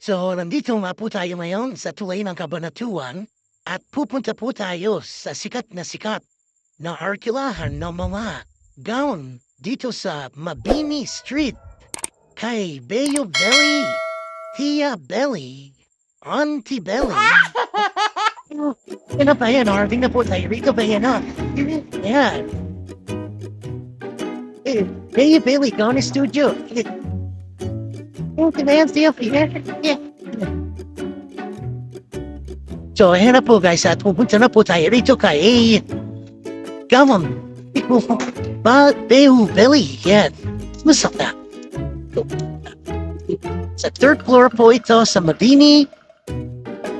So, nandito nga po tayo ngayon sa tulay ng Kabanatuan at pupunta po tayo sa sikat na sikat na arkulahan ng mga gown dito sa Mabini Street kay Bayo Belly, Tia Belly, Auntie Belly. Ano ba yan? Arving na po tayo rito ba yan? ah? Yan. Eh, Bayo Belly, gone studio. Okay yan, Tia. So, ayan na po guys, at pupunta na po tayo rito kay Gamon. Ikaw po, ba, Bayo Belly, yan. Masok na. Sa third floor po ito sa Mabini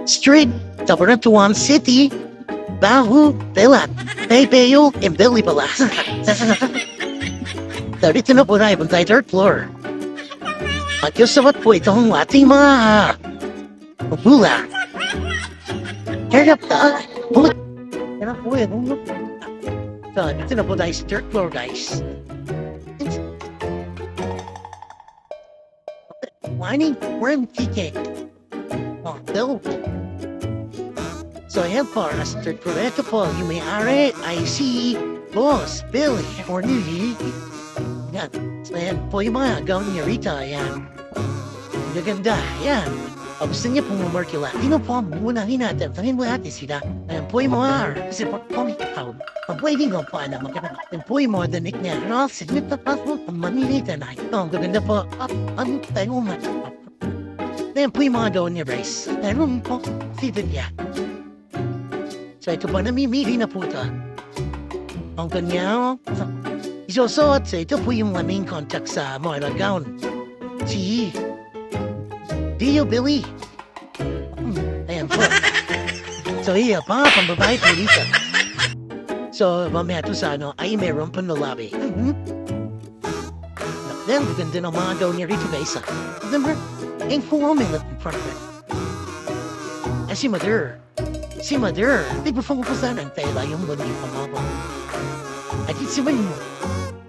Street, Cabanatuan City, Bahu, Belat, Bay Bayo, and Billy Bala. Dito na po tayo, punta third floor. At kasawat po itong ating mga bula. Harap na. Bulak. Harap po yan. So, dito na po tayo sa third floor, guys. Whining worm ticket. Oh, no. So, ayan po, nasa third floor. Ito po, yung may-ari ay si Boss Billy Corneli. Yan. Ayan po yung mga gown niya rito. Ayan. Gaganda. Ayan. O, gusto niya pong umarkila. Dino po, munahin natin. Tangin mo natin sila. Ayan po yung mga Kasi po, po, ikaw. Ang pwede nga po, alam mo. Ayan po yung mga danik niya. No, sige, tapas mo. Ang manilita na. Oh, ang gaganda po. Ah, Ang tayo man. Ayan po yung mga gown niya, Bryce. Ayan po. Sito niya. So, ito po, namimili na po ito. Ang kanya, Isusuot sa ito po yung main contact sa mga gown. Si Dio Billy. Ayan po. So iya pa, pambabae po dito. So, mamaya to sa ano, ay meron pa na lobby. Mhm. Then, ganda ng mga gown niya rito ah. Remember? Yung woman in front of her. Eh, si Mother. Si Mother. Di ba pumupusan ang tela yung muli pangako? At si mo.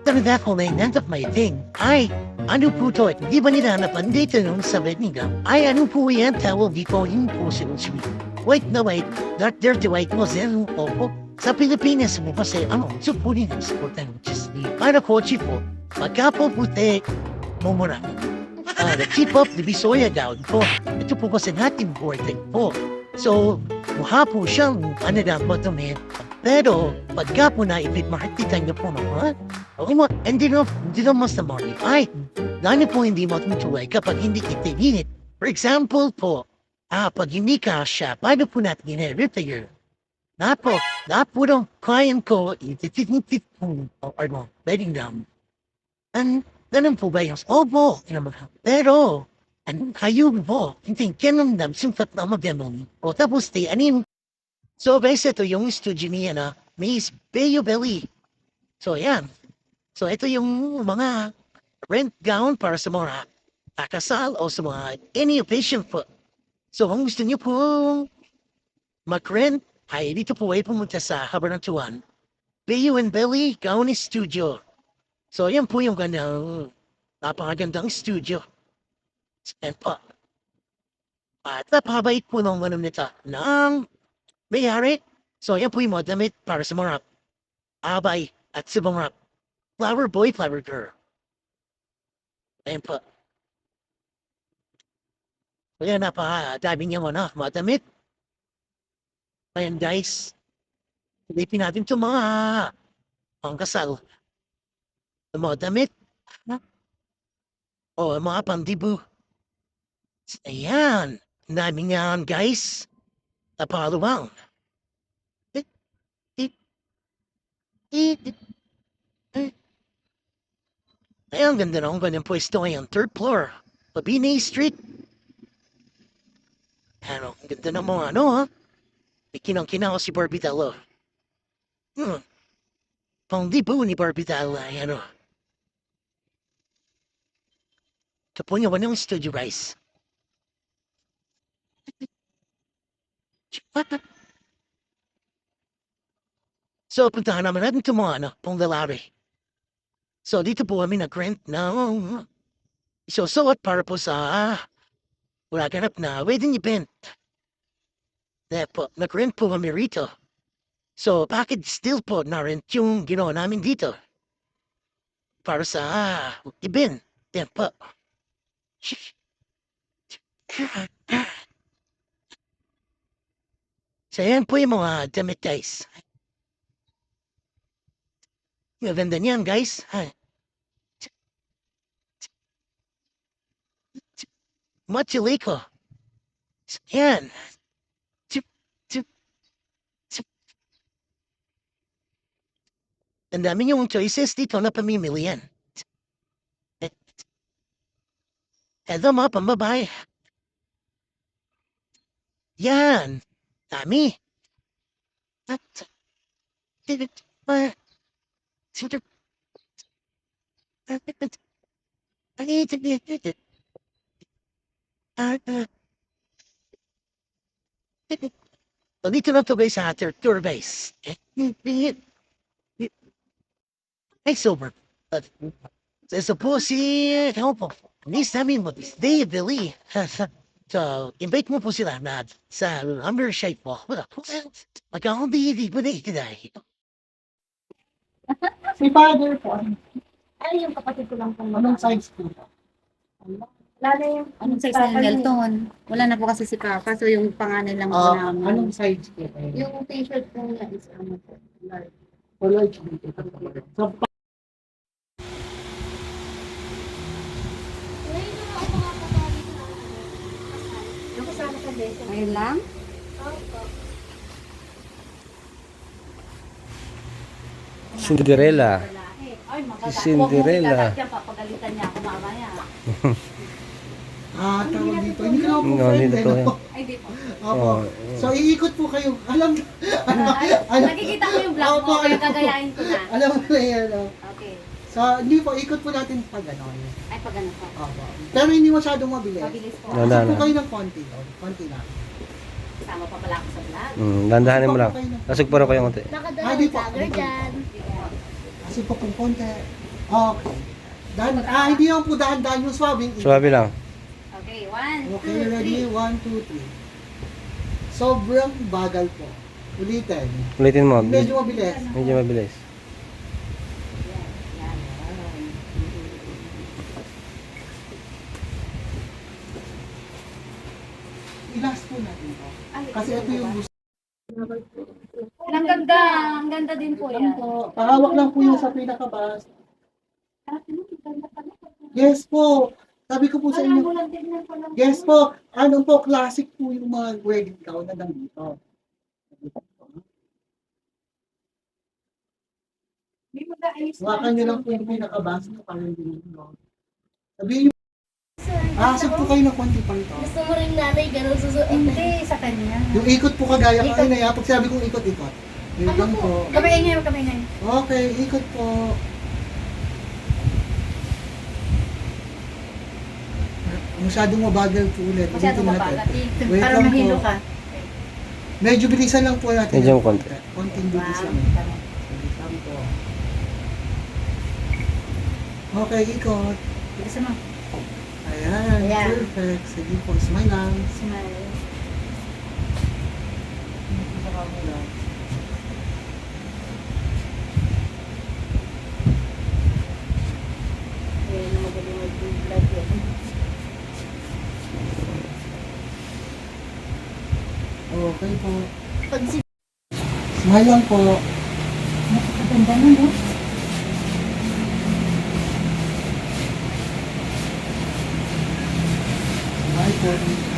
Talaga ako na end of my thing. Ay, ano po to? Di ba nilanapan dito nung sabi nila? Ay, ano po yan? Tawag dito yung po sinusunod. Wait na wait. That dirty white mo zero opo. Sa Pilipinas mo kasi ano, supunin ang supportan ng Disney. Para kotse po, pagka po puti, mumura. Ah, the keep up the Bisoya down po. Ito po kasi natin important po. So, mukha po siyang ano na po ito, man. Pero, pagka po na ibig makikita niyo po naman, okay mo, hindi na, hindi na mas na modify. Dahil po hindi mo tumutuloy kapag hindi itinit. For example po, ah, pag hindi ka siya, paano po natin ginare-retire? Na po, na po ng client ko, ititinit po, o ano, bedding down. And, ganun po ba yung, opo. Pero, ano kayo po, hindi, kinamdam, simpat na maganon. O tapos, di, yung So, ito yung studio niya na Miss Bayo Belly. So, yan. So, ito yung mga rent gown para sa mga kakasal o sa mga any occasion po. So, kung gusto niyo po mag-rent, ay dito po ay pumunta sa Habanatuan. Bayo and Belly Gown Studio. So, yan po yung gandang napakagandang studio. And po. At napakabait po ng ano nito ng Mayari. So, yan po yung mga damit para sa mga abay at sa mga flower boy, flower girl. Ayan po. So, yan, napakadami niya mga, mga damit. Ayan, guys. Silipin natin ito mga ang kasal. Ang mga damit. Ha? O, ang mga pandibu. Ayan. Ang dami niyan, guys. Napaluwang. Ay, ang ganda na ang kanyang pwesto ngayon. Third floor. Pabini Street. Ano, ang ganda ng mga ano ha. May kinang-kinang si Barbie Dalo. Hmm. Pang di po ni Barbie Dalo ay ano. Kapo niya wanang studio rice. So, puntahan naman natin itong mga ano, pong lalari. So, dito po kami nag-rent ng isusuot para po sa Wala ganap na wedding event. Kaya po, nag-rent po kami rito. So, bakit still po na-rent yung ginawa namin dito? Para sa event. Yan po. So, yan po yung mga damit, guys. Maganda niyan, guys. Ha? Machiliko. Yan. Chup, chup, chup. Ang dami yung choices dito na pamimilian. Eto mga pambabae. Yan. Dami. At, uh, Sino? Ah, ah. Dito na to guys sa ating tour base. Ay, sober. Sa po si, ano po, Miss namin mo, Dave Billy. So, invite mo po sila na sa number shape po. Magkakong di po na ikinay. Si father po, Ay, yung kapatid ko lang pong anong size po? Wala na yung... Anong size ng. Nelton? Wala na po kasi si Papa, so yung panganay lang po Ah, namin. anong size? Eh, Yung t-shirt po niya is ano po. large. Color So, Yung kasama sa beso. Ayun lang? Cinderella. Ay. Si Cinderella. Huwag mo itatak yan, papagalitan niya ako mamaya. ah, tawag dito. Hindi ko na po No, friend. hindi eh, to, no? Ay, di po. Opo. Oh, So, iikot po kayo. Alam, Ay, alam, nakikita ko yung vlog Opo, mo, kaya alam ko. na. alam mo na yan. oh. Okay. So, hindi po, ikot po natin pag ano. Ay, pag ano po. Opo. Pero hindi masyadong mabilis. Mabilis po. Wala Kasi po na. kayo ng konti. Oh. Konti lang. Kasama pa pala ako sa vlog. Mm, dandahanin mo lang. Lasog pa rin kayo konti. Ah, di po. Di po. Kasi po kung konti. Okay. Dan, ah, hindi lang po dahan-dahan yung swabbing. Suwabe lang. Okay, one, Okay, two, ready? three. One, two, three. Sobrang bagal po. Ulitin. Ulitin mo. Medyo mabilis. Medyo mabilis. Ilas po natin. Ay, Kasi ito yung gusto Ang ganda. Ang ganda din po yan. ko. Pahawak lang po yung sa pinakabas. Yes po. Sabi ko po sa inyo. Yes po. Ano po, classic po yung mga wedding gown na nandito. Hawakan nyo lang po yung pinakabas na parang dinito. Sabihin nyo, asok po kayo ng konti pa ito. Gusto mo rin nanay ganun susuot. Hindi, sa kanya. Yung ikot po kagaya ko, na, pag sabi kong ikot, ikot. Yun Ano lang po? po. Kamay ngayon, kamay ngayon. Okay, ikot po. Masyadong mabagal po ulit. Masyadong mabagat. Wait Parang lang mahilo po. ka. Medyo bilisan lang po natin. Medyo konti. Konting bilis lang. Okay, ikot. Bilisan mo. Ayan, Ayan. perfect. Sige po, smile lang. Smile. Sa camera. Ayan, na magaling mag-vlog yan. Okay po. Pag si Smile lang po. Napakaganda na, no? Smile po.